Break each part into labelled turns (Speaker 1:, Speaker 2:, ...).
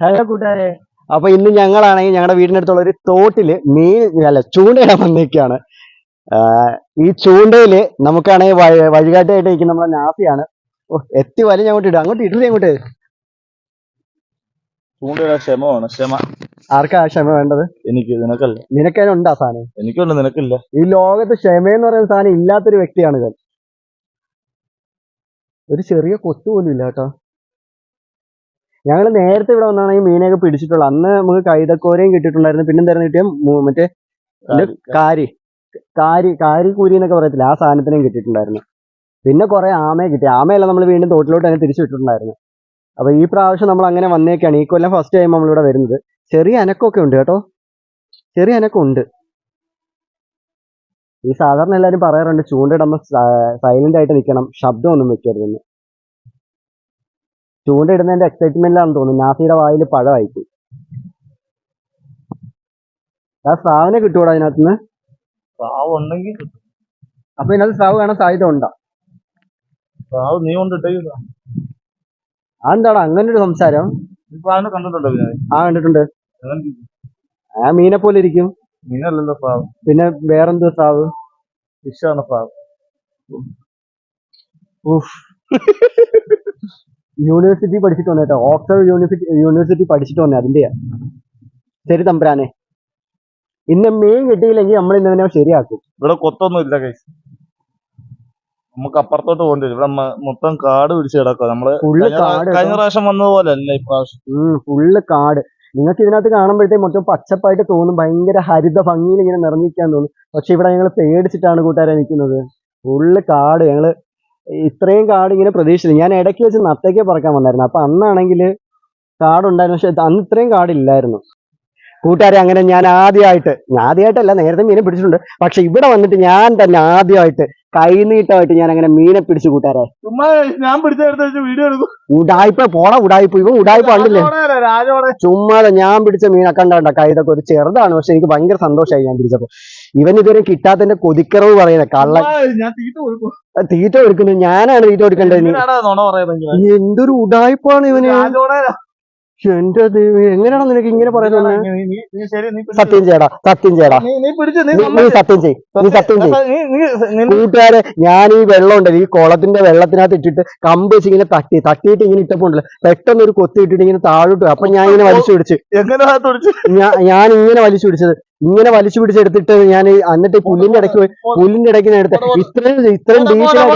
Speaker 1: Hello കൂട്ടുകാരെ. അപ്പൊ ഇന്ന് ഞങ്ങളാണെങ്കിൽ ഞങ്ങളുടെ വീടിനടുത്തുള്ള ഒരു തോട്ടിൽ മീൻ അല്ല ചൂണ്ടയിടാൻ വന്നേക്കാണ് ഈ ചൂണ്ടയിൽ നമുക്കാണെങ്കിൽ വഴികാട്ടായിട്ട് വഴികാട്ടിയായിട്ട് നിൽക്കുന്ന നമ്മുടെ നാഫിയാണ് ഓ എത്തി വലിഞ്ഞ് അങ്ങോട്ട് ഇടും അങ്ങോട്ട് ഇടില്ല അങ്ങോട്ട്.
Speaker 2: ചൂണ്ടയുടെ ക്ഷമമാണ്. ക്ഷമ.
Speaker 1: ആർക്കാ ക്ഷമ വേണ്ടത്?
Speaker 2: എനിക്ക് നിനക്കല്ല.
Speaker 1: നിനക്കതിനുണ്ടാ സാധനം?
Speaker 2: എനിക്കുണ്ട് നിനക്കില്ല.
Speaker 1: ഈ ലോകത്ത് ക്ഷമയെന്ന് പറയുന്ന സാധനം ഇല്ലാത്തൊരു വ്യക്തിയാണ് ഇവൻ. ഒരു ചെറിയ കൊത്തു പോലും ഇല്ല കേട്ടോ. ഞങ്ങൾ നേരത്തെ ഇവിടെ വന്നാണ് ഈ മീനൊക്കെ പിടിച്ചിട്ടുള്ളത്. അന്ന് നമുക്ക് കൈതക്കോരയും കിട്ടിയിട്ടുണ്ടായിരുന്നു. പിന്നെ എന്തായിരുന്നു കിട്ടിയ മറ്റേ കാരി. കാരി. കാരി കൂരി എന്നൊക്കെ പറയത്തില്ല? ആ സാധനത്തിനും കിട്ടിയിട്ടുണ്ടായിരുന്നു. പിന്നെ കുറെ ആമയെ കിട്ടി. ആമയല്ല നമ്മൾ വീണ്ടും തോട്ടിലോട്ട് തന്നെ തിരിച്ചു വിട്ടിട്ടുണ്ടായിരുന്നു. അപ്പൊ ഈ പ്രാവശ്യം നമ്മൾ അങ്ങനെ വന്നേക്കാണ്. ഈ കൊല്ലം ഫസ്റ്റ് ടൈം നമ്മൾ ഇവിടെ വരുന്നത്. ചെറിയ അനക്കമൊക്കെ ഉണ്ട് കേട്ടോ. ചെറിയ അനക്കം ഉണ്ട്. ഈ സാധാരണ എല്ലാവരും പറയാറുണ്ട് ചൂണ്ടിടുമ്പോൾ സൈലന്റ് ആയിട്ട് നിൽക്കണം. ശബ്ദമൊന്നും വെക്കരുതെന്ന്. ചൂണ്ടയിടുന്നതിന്റെ എക്സൈറ്റ്മെന്റിലാണ് തോന്നുന്നു നാസിയുടെ വായിൽ പഴമായിപ്പോയി. ആ സ്രാവിനെ കിട്ടൂടാ അതിനകത്തുനിന്ന്?
Speaker 2: പ്രാവ് ഉണ്ടെങ്കിൽ
Speaker 1: അപ്പൊ ഇതിനകത്ത് സാവ് കാണാൻ സാധ്യത ഉണ്ടോ?
Speaker 2: പ്രാവ് നീ കൊണ്ടിട്ടേ
Speaker 1: അതെന്താടാ? അങ്ങനെ ഒരു സംസാരം?
Speaker 2: പ്രാവിനെ കണ്ടിട്ടുണ്ടോ പിന്നെ
Speaker 1: ആ കണ്ടിട്ടുണ്ട്. ആ മീനെ പോലെ ഇരിക്കും.
Speaker 2: മീനല്ലല്ലോ സാവ്.
Speaker 1: പിന്നെ വേറെന്തോ സ്രാവ്
Speaker 2: ഫിഷാണ് പ്രാവ്
Speaker 1: യൂണിവേഴ്സിറ്റി പഠിച്ചിട്ട് വന്നേട്ടോ. ഓക്സ്ഫോർഡ് യൂണിവേഴ്സിറ്റി യൂണിവേഴ്സിറ്റി പഠിച്ചിട്ട് വന്നേ അതിന്റെയാ ശരി തമ്പുരാനെ. ഇന്ന് മീൻ കിട്ടിയില്ലെങ്കിൽ നമ്മൾ ഇന്ന് തന്നെ ശരിയാക്കും.
Speaker 2: ഇവിടെ കൊത്തൊന്നും ഇല്ല കൈസ് നമുക്ക് അപ്പുറത്തോട്ട് പോകേണ്ടി വരും. ഇവിടെ മ- മൊത്തം കാട് പിടിച്ച് കിടക്കുക നമ്മൾ
Speaker 1: ഫുള്ള്
Speaker 2: കഴിഞ്ഞ പ്രാ-
Speaker 1: കാട്
Speaker 2: കഴിഞ്ഞ പ്രാവശ്യം വന്നതുപോലെ അല്ല ഇപ്രാവശ്യം
Speaker 1: ഫുള്ള് കാട്. നിങ്ങൾക്ക് ഇതിനകത്ത് കാണുമ്പോഴത്തേക്ക് മൊത്തം പച്ചപ്പായിട്ട് തോന്നും. ഭയങ്കര ഹരിത ഭംഗിയിൽ ഇങ്ങനെ നിറഞ്ഞിരിക്കാൻ തോന്നും. പക്ഷെ ഇവിടെ ഞങ്ങൾ പേടിച്ചിട്ടാണ് കൂട്ടുകാരെ നിൽക്കുന്നത്. ഫുള്ള് കാട്. ഞങ്ങൾ ഇത്രയും കാട് ഇങ്ങനെ പ്രതീക്ഷിച്ചില്ല. ഞാൻ ഇടയ്ക്ക് വെച്ച് നത്തേക്കേ പറക്കാൻ വന്നായിരുന്നു. അപ്പൊ അന്നാണെങ്കിൽ കാടുണ്ടായിരുന്നു. പക്ഷെ അന്ന് ഇത്രയും കാടില്ലായിരുന്നു. കൂട്ടുകാരെ അങ്ങനെ ഞാൻ ആദ്യമായിട്ട് ആദ്യമായിട്ടല്ല നേരത്തെ മീനെ പിടിച്ചിട്ടുണ്ട്. പക്ഷെ ഇവിടെ വന്നിട്ട് ഞാൻ തന്നെ ആദ്യമായിട്ട് കൈനീട്ടമായിട്ട് ഞാൻ അങ്ങനെ മീനെ പിടിച്ചു കൂട്ടാരെ
Speaker 2: ചുമ്മാ ഞാൻ പിടിച്ചെടുത്ത് വീഡിയോ എടുക്കും
Speaker 1: ഉടായ്പ പോടാ ഉടായ്പ. ഇവ ഉടായ്പ കണ്ടില്ലേ?
Speaker 2: രാജോടെ
Speaker 1: ചുമ്മാതെ ഞാൻ പിടിച്ച മീനൊക്കെ കണ്ട കൈതൊക്കെ ഒരു ചെറുതാണ് പക്ഷെ എനിക്ക് ഭയങ്കര സന്തോഷമായി ഞാൻ പിടിച്ചപ്പോ. ഇവൻ ഇതുവരെ കിട്ടാത്തതിന്റെ കൊതിക്കറവ് പറയുന്നത് കള്ള
Speaker 2: തീറ്റ കൊടുക്കും.
Speaker 1: തീറ്റ കൊടുക്കുന്നത് ഞാനാണ് തീറ്റ കൊടുക്കേണ്ടത്. എന്തൊരു ഉടായ്പാണ് ഇവന്? എന്റെ എങ്ങനെയാണോ നിനക്ക് ഇങ്ങനെ പറയുന്നത് സത്യം ചെയ്യടാ സത്യം ചെയ്യടാ.
Speaker 2: നീ.
Speaker 1: സത്യം ചെയ് നീ സത്യം ചെയ് കൂട്ടുകാരെ ഞാൻ ഈ വെള്ളം ഉണ്ടല്ലോ ഈ കുളത്തിന്റെ വെള്ളത്തിനകത്ത് ഇട്ടിട്ട് കമ്പ് വെച്ച് ഇങ്ങനെ തട്ടി തട്ടിയിട്ട് ഇങ്ങനെ ഇട്ടപ്പോ ഉണ്ടല്ലോ പെട്ടെന്ന് ഒരു കൊത്തി ഇട്ടിട്ട് ഇങ്ങനെ താഴോട്ട്. അപ്പൊ ഞാൻ ഇങ്ങനെ വലിച്ചു പിടിച്ച്. ഞാൻ ഇങ്ങനെ വലിച്ചു പിടിച്ചത്. ഇങ്ങനെ വലിച്ചു പിടിച്ചെടുത്തിട്ട് ഞാൻ എന്നിട്ട് പുല്ലിന്റെ ഇടയ്ക്ക് പുല്ലിന്റെ ഇടയ്ക്ക് ഞാൻ എടുത്ത്. ഇത്രയും ഇത്രയും ഡീറ്റെയിൽ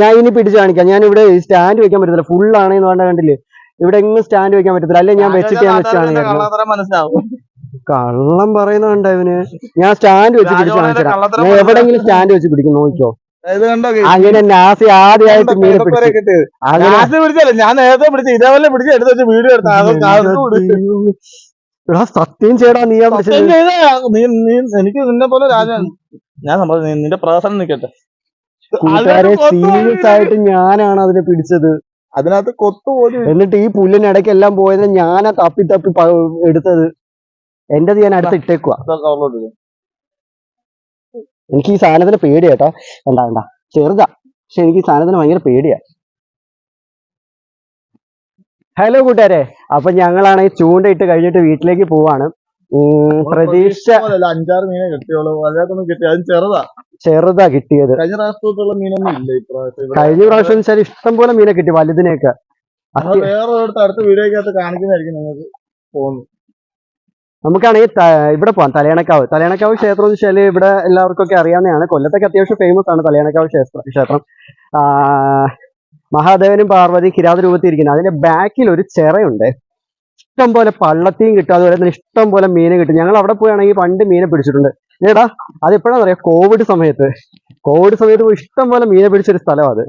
Speaker 1: ഞാൻ ഇനി പിടിച്ചു കാണിക്കാം. ഞാൻ ഇവിടെ സ്റ്റാൻഡ് വെക്കാൻ പറ്റത്തില്ല. ഫുൾ എന്ന് വേണ്ട കണ്ടില്ലേ? ഇവിടെ എങ്ങും സ്റ്റാൻഡ് വെക്കാൻ പറ്റത്തില്ല. അല്ലെ ഞാൻ വെച്ചിട്ട് ഞാൻ
Speaker 2: വെച്ചാണ്
Speaker 1: കള്ളം പറയുന്നുണ്ട് ഇവന്? ഞാൻ സ്റ്റാൻഡ് വെച്ച് പിടിച്ചു കാണിച്ചാ ഞാൻ എവിടെങ്കിലും സ്റ്റാൻഡ് വെച്ച് പിടിക്കും നോക്കിക്കോ. അങ്ങനെ നാസി ആദ്യമായിട്ട് മീനെ പിടിച്ചു.
Speaker 2: നാസി പിടിച്ചല്ല ഞാൻ നേരത്തെ പിടിച്ചു ഇതേപോലെ പിടിച്ച് എടുത്ത് വീഡിയോ എടുത്ത.
Speaker 1: സത്യം ചെയ്യടാ
Speaker 2: നീ എനിക്ക് നിന്നെ പോലെ രാജാണ് ഞാൻ നിന്റെ പ്രദർശനം നിക്കട്ടെ.
Speaker 1: കൂട്ടുകാരെ സീരിയസ് ആയിട്ട് ഞാനാണ് അതിനെ പിടിച്ചത്.
Speaker 2: അതിനകത്ത് കൊത്തു പോലും
Speaker 1: എന്നിട്ട് ഈ പുല്ലിനിടയ്ക്കെല്ലാം പോയത് ഞാനാ തപ്പി തപ്പി എടുത്തത്. എന്റേത് ഞാൻ അടുത്ത് ഇട്ടേക്കുവാ. എനിക്ക് ഈ സാധനത്തിന് പേടിയാ കേട്ടോ. വേണ്ട വേണ്ട. ചെറുതാ. പക്ഷെ എനിക്ക് ഈ സാധനത്തിന് ഭയങ്കര പേടിയാ. ഹലോ കൂട്ടുകാരെ. അപ്പൊ ഈ ചൂണ്ടയിട്ട് കഴിഞ്ഞിട്ട് വീട്ടിലേക്ക് പോവാണ്. പ്രതീക്ഷ
Speaker 2: അഞ്ചാറ് മീനെ കിട്ടിയോളൂ അതിനകത്തൊന്നും കിട്ടി അതും ചെറുതാ.
Speaker 1: ചെറുതാ കിട്ടിയത്.
Speaker 2: കഴിഞ്ഞ പ്രാവശ്യത്തുള്ള മീനൊന്നും ഇല്ല ഇപ്രാവശ്യം.
Speaker 1: കഴിഞ്ഞ പ്രാവശ്യം വെച്ചാൽ ഇഷ്ടം പോലെ മീനെ കിട്ടി വലുതിനെയൊക്കെ.
Speaker 2: വേറെ അടുത്ത വീഡിയോക്കകത്ത് കാണിക്കുന്നതായിരിക്കും നിങ്ങൾക്ക് തോന്നുന്നു
Speaker 1: നമുക്കാണെങ്കിൽ ഇവിടെ പോവാം തലയണക്കാവ്. തലയണക്കാവ് ക്ഷേത്രം എന്ന് വെച്ചാൽ ഇവിടെ എല്ലാവർക്കും ഒക്കെ അറിയാവുന്നതാണ്. കൊല്ലത്തൊക്കെ അത്യാവശ്യം ഫേമസ് ആണ് തലയണക്കാവ് ക്ഷേത്രം ക്ഷേത്രം. മഹാദേവനും പാർവതി കിരാത രൂപത്തിൽ ഇരിക്കുന്നത് അതിന്റെ ബാക്കിൽ ഒരു ചിറയുണ്ട്. ഇഷ്ടം പോലെ പള്ളത്തിയും കിട്ടും. അതുപോലെ തന്നെ ഇഷ്ടം പോലെ മീനെ കിട്ടും. ഞങ്ങൾ അവിടെ പോയാണെങ്കിൽ പണ്ട് മീനെ പിടിച്ചിട്ടുണ്ട്. ഏടാ അതെപ്പോഴാണെന്ന് അറിയാം? കോവിഡ് സമയത്ത്. കോവിഡ് സമയത്ത് ഇഷ്ടം പോലെ മീനെ പിടിച്ചൊരു സ്ഥലം അത്.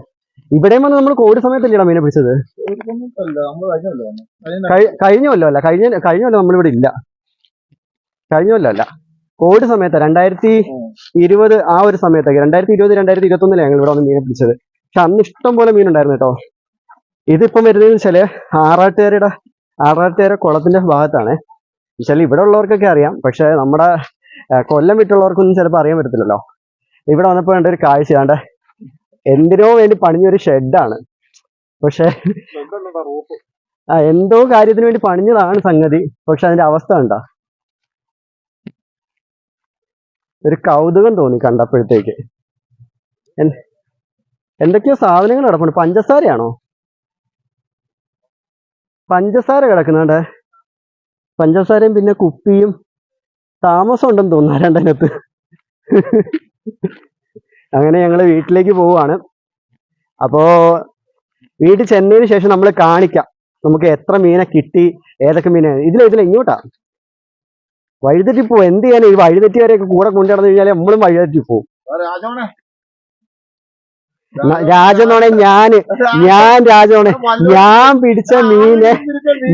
Speaker 1: ഇവിടെയും വന്ന് നമ്മൾ കോവിഡ് സമയത്തല്ലേടാ മീനെ പിടിച്ചത്?
Speaker 2: കഴിഞ്ഞ
Speaker 1: കൊല്ലം അല്ല കഴിഞ്ഞ കഴിഞ്ഞ കൊല്ലം നമ്മളിവിടെ ഇല്ല. കഴിഞ്ഞ കൊല്ലമല്ല കോവിഡ് സമയത്ത് രണ്ടായിരത്തി ഇരുപത് ആ ഒരു സമയത്തൊക്കെ രണ്ടായിരത്തി ഇരുപത് രണ്ടായിരത്തി ഇരുപത്തി ഒന്നിലാണ് ഞങ്ങൾ ഇവിടെ വന്ന് മീനെ പിടിച്ചത്. പക്ഷെ അന്ന് ഇഷ്ടം പോലെ മീനുണ്ടായിരുന്നു കേട്ടോ. ഇതിപ്പം വരുന്നതെന്ന് വെച്ചാൽ ആറാട്ടുകാരുടെ ആറാട്ടുകാര കുളത്തിന്റെ ഭാഗത്താണ്. വെച്ചാൽ ഇവിടെ ഉള്ളവർക്കൊക്കെ അറിയാം. പക്ഷെ നമ്മുടെ കൊല്ലം വിട്ടുള്ളവർക്കൊന്നും ചിലപ്പോൾ അറിയാൻ പറ്റത്തില്ലല്ലോ. ഇവിടെ വന്നപ്പോൾ കണ്ട ഒരു കാഴ്ച കണ്ട എന്തിനോ വേണ്ടി പണിഞ്ഞൊരു ഷെഡാണ്. പക്ഷെ ആ എന്തോ കാര്യത്തിന് വേണ്ടി പണിഞ്ഞതാണ് സംഗതി. പക്ഷെ അതിന്റെ അവസ്ഥ കണ്ട? ഒരു കൗതുകം തോന്നി കണ്ടപ്പോഴത്തേക്ക്. എന്തൊക്കെയോ സാധനങ്ങൾ കിടപ്പുണ്ട്. പഞ്ചസാരയാണോ? പഞ്ചസാര കിടക്കുന്നുണ്ട്. പഞ്ചസാരയും പിന്നെ കുപ്പിയും. താമസം ഉണ്ടെന്ന് തോന്നുന്നു രണ്ടിനകത്ത്. അങ്ങനെ ഞങ്ങൾ വീട്ടിലേക്ക് പോവുകയാണ്. അപ്പോൾ വീട്ടിൽ ചെന്നതിന് ശേഷം നമ്മൾ കാണിക്കാം. നമുക്ക് എത്ര മീനെ കിട്ടി ഏതൊക്കെ മീനെ ഇതിലെ ഇതിലെ ഇങ്ങോട്ടാ. വഴിതെറ്റി പോവും എന്ത് ചെയ്യാനും? ഈ വഴിതെറ്റിയവരെയൊക്കെ കൂടെ കൊണ്ടുനടന്നു കഴിഞ്ഞാൽ നമ്മളും വഴിതെറ്റി പോവും രാജനോണേ ഞാൻ ഞാൻ രാജനോണെ ഞാൻ പിടിച്ച മീനെ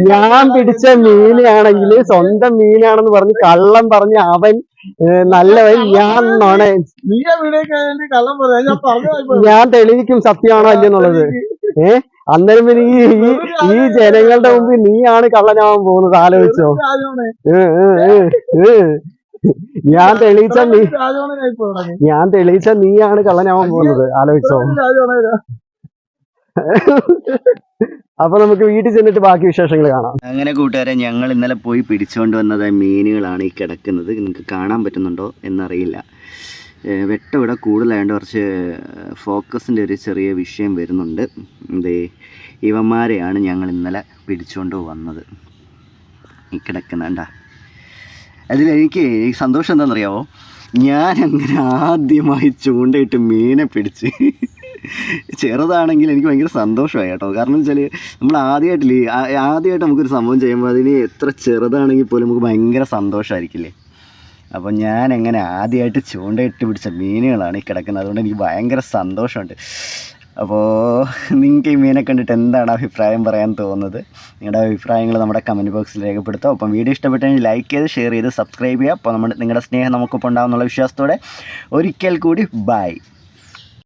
Speaker 1: ഞാൻ പിടിച്ച മീനാണെങ്കിൽ സ്വന്തം മീനാണെന്ന് പറഞ്ഞ് കള്ളം പറഞ്ഞ് അവൻ നല്ലവൻ ഞാൻ നോണെ.
Speaker 2: ഞാൻ
Speaker 1: തെളിയിക്കും സത്യമാണോ അല്ലെന്നുള്ളത് അന്നേരം പിന്നെ ഈ ഈ- ഈ ജനങ്ങളുടെ മുമ്പിൽ നീയാണ് കള്ളനാവാൻ പോകുന്നത്. ആലോചിച്ചോ. ഞാൻ തെളിയിച്ച നീ ഞാൻ തെളിയിച്ച നീയാണ് കള്ളനാവാൻ പോകുന്നത്. ആലോചിച്ചോ. അപ്പൊ നമുക്ക് വീട്ടിൽ ചെന്നിട്ട് ബാക്കി വിശേഷങ്ങൾ കാണാം.
Speaker 3: അങ്ങനെ കൂട്ടുകാരെ ഞങ്ങൾ ഇന്നലെ പോയി പിടിച്ചുകൊണ്ട് വന്നത് മീനുകളാണ് ഈ കിടക്കുന്നത്. നിങ്ങൾക്ക് കാണാൻ പറ്റുന്നുണ്ടോ എന്നറിയില്ല. വെട്ടം ഇവിടെ കൂടുതലായതുകൊണ്ട് കുറച്ച് ഫോക്കസിന്റെ ഒരു ചെറിയ വിഷയം വരുന്നുണ്ട്. ഇത് ഇവന്മാരെയാണ് ഞങ്ങൾ ഇന്നലെ പിടിച്ചുകൊണ്ട് വന്നത്. ഈ കിടക്കുന്നണ്ട അതിൽ എനിക്ക് സന്തോഷം എന്താണെന്നറിയാമോ ഞാൻ അങ്ങനെ ആദ്യമായി ചൂണ്ടയിട്ട് മീനെ പിടിച്ച് ചെറുതാണെങ്കിൽ എനിക്ക് ഭയങ്കര സന്തോഷമായി കേട്ടോ. കാരണം വെച്ചാൽ നമ്മൾ ആദ്യമായിട്ടില്ലേ ആദ്യമായിട്ട് നമുക്കൊരു സംഭവം ചെയ്യുമ്പോൾ അതിന് എത്ര ചെറുതാണെങ്കിൽ പോലും നമുക്ക് ഭയങ്കര സന്തോഷമായിരിക്കില്ലേ? അപ്പോൾ ഞാൻ എങ്ങനെ ആദ്യമായിട്ട് ചൂണ്ടയിട്ട് പിടിച്ച മീനുകളാണ് ഈ കിടക്കുന്നത്. അതുകൊണ്ട് എനിക്ക് ഭയങ്കര സന്തോഷമുണ്ട്. അപ്പോൾ നിങ്ങൾക്ക് ഈ മീനെ കണ്ടിട്ട് എന്താണ് അഭിപ്രായം പറയാൻ തോന്നുന്നത്? നിങ്ങളുടെ അഭിപ്രായങ്ങൾ നമ്മുടെ കമന്റ് ബോക്സിൽ രേഖപ്പെടുത്തുക അപ്പം വീഡിയോ ഇഷ്ടപ്പെട്ടെങ്കിൽ ലൈക്ക് ചെയ്ത് ഷെയർ ചെയ്ത് സബ്സ്ക്രൈബ് ചെയ്യുക. അപ്പോൾ നമ്മുടെ നിങ്ങളുടെ സ്നേഹം നമുക്കൊപ്പം ഉണ്ടാകുന്നുള്ള വിശ്വാസത്തോടെ ഒരിക്കൽ കൂടി ബൈ